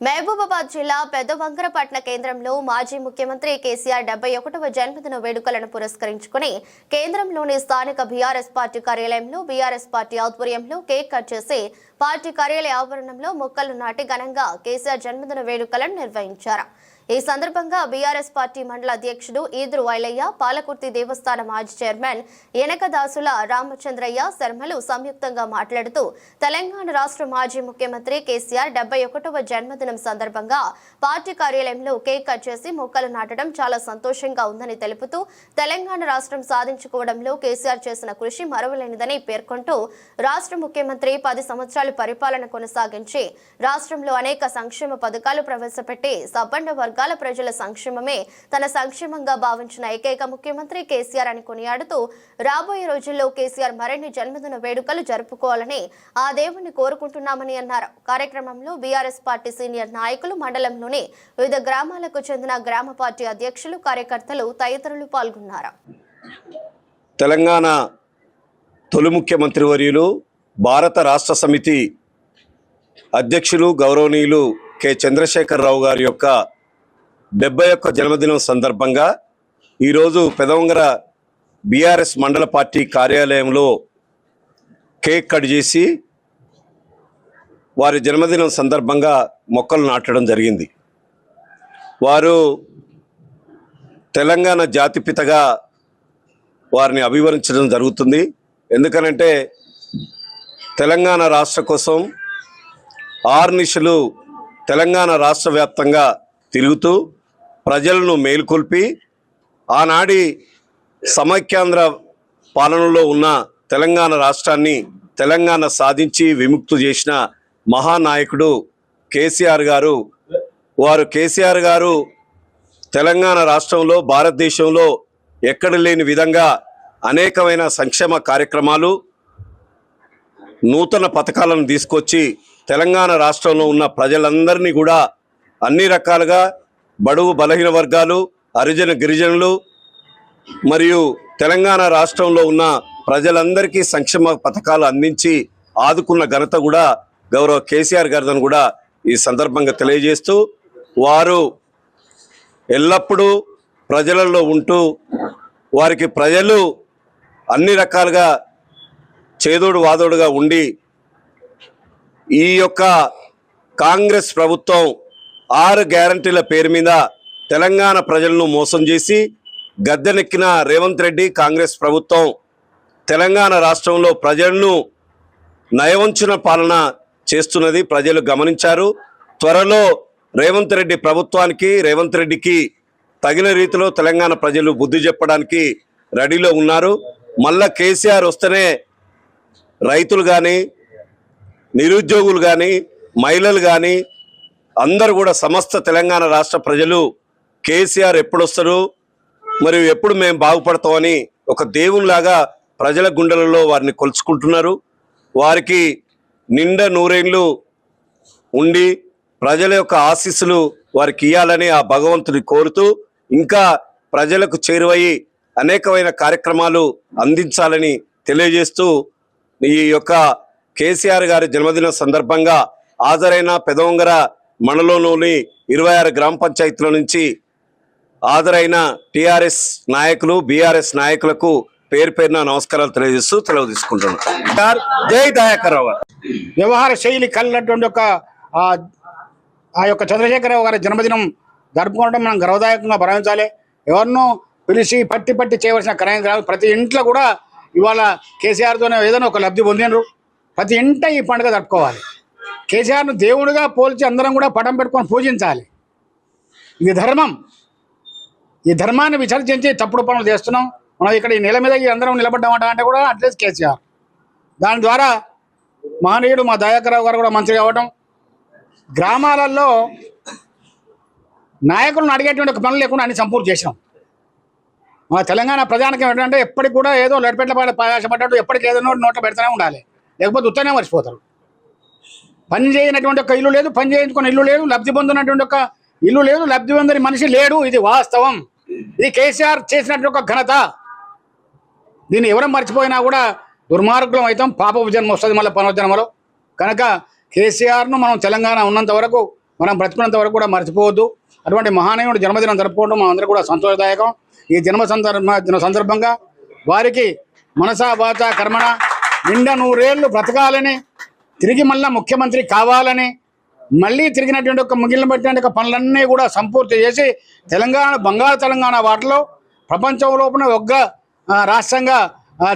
మహబూబాబాద్ జిల్లా పెద్దవంకరపట్న కేంద్రంలో మాజీ ముఖ్యమంత్రి కేసీఆర్ డెబ్బై ఒకటవ జన్మదిన వేడుకలను పురస్కరించుకుని కేంద్రంలోని స్థానిక బీఆర్ఎస్ పార్టీ కార్యాలయంలో బీఆర్ఎస్ పార్టీ ఆధ్వర్యంలో కేక్ కట్ చేసి పార్టీ కార్యాలయ ఆవరణంలో మొక్కలు నాటి ఘనంగా కేసీఆర్ జన్మదిన వేడుకలను నిర్వహించారు. ఈ సందర్భంగా బీఆర్ఎస్ పార్టీ మండల అధ్యక్షుడు ఈదురు వైలయ్య పాలకుర్తి దేవస్థాన మాజీ చైర్మన్ ఎనకదాసుల రామచంద్రయ్య శర్మలు సంయుక్తంగా మాట్లాడుతూ తెలంగాణ రాష్ట్ర మాజీ ముఖ్యమంత్రి కేసీఆర్ డెబ్బై ఒకటవ జన్మదినం సందర్భంగా పార్టీ కార్యాలయంలో కేక్ కట్ చేసి మొక్కలు నాటడం చాలా సంతోషంగా ఉందని తెలుపుతూ తెలంగాణ రాష్ట్రం సాధించుకోవడంలో కేసీఆర్ చేసిన కృషి మరవలేనిదని పేర్కొంటూ రాష్ట్ర ముఖ్యమంత్రి పది సంవత్సరాలు పరిపాలన కొనసాగించి రాష్ట్రంలో అనేక సంక్షేమ పథకాలు ప్రవేశపెట్టి సబ్బండ వర్గాల ప్రజల సంక్షేమమే తన సంక్షేమంగా భావించిన ఏకైక ముఖ్యమంత్రి కేసీఆర్ అని కొనియాడుతూ రాబోయే రోజుల్లో కేసీఆర్ మరిన్ని జన్మదిన వేడుకలు జరుపుకోవాలని ఆ దేవుణ్ణి కోరుకుంటున్నామని అన్నారు. కార్యక్రమంలో బీఆర్ఎస్ పార్టీ సీనియర్ నాయకులు మండలంలోని వివిధ గ్రామాలకు చెందిన గ్రామ పార్టీ అధ్యక్షులు కార్యకర్తలు తదితరులు పాల్గొన్నారు. తెలంగాణ తొలి ముఖ్యమంత్రి వర్యులు భారత రాష్ట్ర సమితి అధ్యక్షులు గౌరవనీయులు కె. చంద్రశేఖరరావు గారి యొక్క డెబ్బై ఒక్క జన్మదినం సందర్భంగా ఈరోజు పెదవంగర బీఆర్ఎస్ మండల పార్టీ కార్యాలయంలో కేక్ కట్ చేసి వారి జన్మదినం సందర్భంగా మొక్కలు నాటడం జరిగింది. వారు తెలంగాణ జాతిపితగా వారిని అభివర్ణించడం జరుగుతుంది. ఎందుకనంటే తెలంగాణ రాష్ట్ర కోసం ఆర్నిషలు తెలంగాణ రాష్ట్ర వ్యాప్తంగా తిరుగుతూ ప్రజలను మేల్కొల్పి ఆనాడి సమైక్యాంధ్ర పాలనలో ఉన్న తెలంగాణ రాష్ట్రాన్ని తెలంగాణ సాధించి విముక్తు చేసిన మహానాయకుడు కేసీఆర్ గారు. వారు కేసీఆర్ గారు తెలంగాణ రాష్ట్రంలో భారతదేశంలో ఎక్కడ లేని విధంగా అనేకమైన సంక్షేమ కార్యక్రమాలు నూతన పథకాలను తీసుకొచ్చి తెలంగాణ రాష్ట్రంలో ఉన్న ప్రజలందరినీ కూడా అన్ని రకాలుగా బడుగు బలహీన వర్గాలు హరిజన గిరిజనులు మరియు తెలంగాణ రాష్ట్రంలో ఉన్న ప్రజలందరికీ సంక్షేమ పథకాలు అందించి ఆదుకున్న ఘనత కూడా గౌరవ కేసీఆర్ గారిదని కూడా ఈ సందర్భంగా తెలియజేస్తూ వారు ఎల్లప్పుడూ ప్రజలలో ఉంటూ వారికి ప్రజలు అన్ని రకాలుగా చేదోడు వాదోడుగా ఉండి ఈ యొక్క కాంగ్రెస్ ప్రభుత్వం ఆరు గ్యారంటీల పేరు మీద తెలంగాణ ప్రజలను మోసం చేసి గద్దెనెక్కిన రేవంత్ రెడ్డి కాంగ్రెస్ ప్రభుత్వం తెలంగాణ రాష్ట్రంలో ప్రజలను నయవంచున పాలన చేస్తున్నది ప్రజలు గమనించారు. త్వరలో రేవంత్ రెడ్డి ప్రభుత్వానికి రేవంత్ రెడ్డికి తగిన రీతిలో తెలంగాణ ప్రజలు బుద్ధి చెప్పడానికి రెడీలో ఉన్నారు. మళ్ళా కేసీఆర్ వస్తేనే రైతులు కానీ నిరుద్యోగులు కానీ మహిళలు కానీ అందరూ కూడా సమస్త తెలంగాణ రాష్ట్ర ప్రజలు కేసీఆర్ ఎప్పుడు వస్తారు మరియు ఎప్పుడు మేము బాగుపడతామని ఒక దేవునిలాగా ప్రజల గుండెలలో వారిని కొలుచుకుంటున్నారు. వారికి నిండా నూరేళ్ళు ఉండి ప్రజల యొక్క ఆశీస్సులు వారికి ఇవ్వాలని ఆ భగవంతుని కోరుతూ ఇంకా ప్రజలకు చేరువయ్యి అనేకమైన కార్యక్రమాలు అందించాలని తెలియజేస్తూ ఈ యొక్క కేసీఆర్ గారి జన్మదిన సందర్భంగా హాజరైన పెదవంగర మండలంలోని ఇరవై ఆరు గ్రామ పంచాయతీల నుంచి హాజరైన టీఆర్ఎస్ నాయకులు బీఆర్ఎస్ నాయకులకు పేరు పేరున నమస్కారాలు తెలియజేస్తూ సెలవు తీసుకుంటున్నాను జై దయాకర్ రావు వ్యవహార శైలి కలిగినటువంటి ఒక ఆ, యొక్క చంద్రశేఖరరావు గారి జన్మదినం జరుపుకోవడం మనం గర్వదాయకంగా భావించాలి. ఎవరినో పిలిచి పట్టి పట్టి చేయవలసిన కార్యం కాదు. ప్రతి ఇంట్లో కూడా ఇవాళ కేసీఆర్తోనే ఏదైనా ఒక లబ్ధి పొందినరు. ప్రతి ఇంట ఈ పండుగ జరుపుకోవాలి. కేసీఆర్ను దేవుడిగా పోల్చి అందరం కూడా పటం పెట్టుకొని పూజించాలి. ఇది ధర్మం. ఈ ధర్మాన్ని విసర్జించి తప్పుడు పనులు చేస్తున్నాం. మనం ఇక్కడ ఈ నెల మీద ఈ అందరం నిలబడ్డామంట అంటే కూడా అట్లీస్ట్ కేసీఆర్. దాని ద్వారా మహనీయుడు మా దయాకరావు గారు కూడా మంత్రి కావడం గ్రామాలలో నాయకులను అడిగేటువంటి ఒక పనులు లేకుండా అన్ని సంపూర్తి చేసినాం. మన తెలంగాణ ప్రజానికి ఏంటంటే ఎప్పటికి కూడా ఏదో లెడపెట్ల పడ ప్రయాసపడ్డట్టు ఎప్పటికి ఏదో నోట్లో పెడుతూనే ఉండాలి. లేకపోతే ఉత్తనే మర్చిపోతారు. పని చేయనటువంటి ఒక ఇల్లు లేదు పని చేయించుకున్న ఇల్లు లేదు లబ్ధి పొందినటువంటి ఒక ఇల్లు లేదు లబ్ధి పొందని మనిషి లేడు. ఇది వాస్తవం. ఇది కేసీఆర్ చేసినటువంటి ఒక ఘనత. దీన్ని ఎవరం మర్చిపోయినా కూడా దుర్మార్గులం అవుతాం పాప జన్మ వస్తుంది మళ్ళీ పునర్జన్మలో. కనుక కేసీఆర్ను మనం తెలంగాణ ఉన్నంత వరకు మనం బ్రతికినంత వరకు కూడా మర్చిపోవద్దు. అటువంటి మహానీయుడు జన్మదినం జరుపుకోవడం మనందరూ కూడా సంతోషదాయకం. ఈ జన్మ సందర్భ సందర్భంగా వారికి మనసా వాచ కర్మణ నిండా నూరేళ్ళు బ్రతకాలని తిరిగి మళ్ళీ ముఖ్యమంత్రి కావాలని మళ్ళీ తిరిగినటువంటి ఒక ముగిలిన పెట్టినటువంటి ఒక పనులన్నీ కూడా సంపూర్తి చేసి తెలంగాణ బంగారు తెలంగాణ వాటిలో ప్రపంచంలోపున ఒక్క రాష్ట్రంగా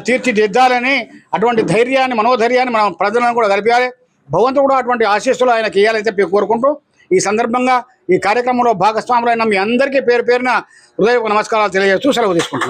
తీర్చిదిద్దాలని అటువంటి ధైర్యాన్ని మనోధైర్యాన్ని మనం ప్రజలను కూడా గడిపాలి. భగవంతుడు కూడా అటువంటి ఆశీస్సులు ఆయనకి ఇవ్వాలని చెప్పి కోరుకుంటూ ఈ సందర్భంగా ఈ కార్యక్రమంలో భాగస్వాములైన మీ అందరికీ పేరు పేరున హృదయ నమస్కారాలు తెలియజేస్తూ సెలవు తీసుకుంటున్నాను.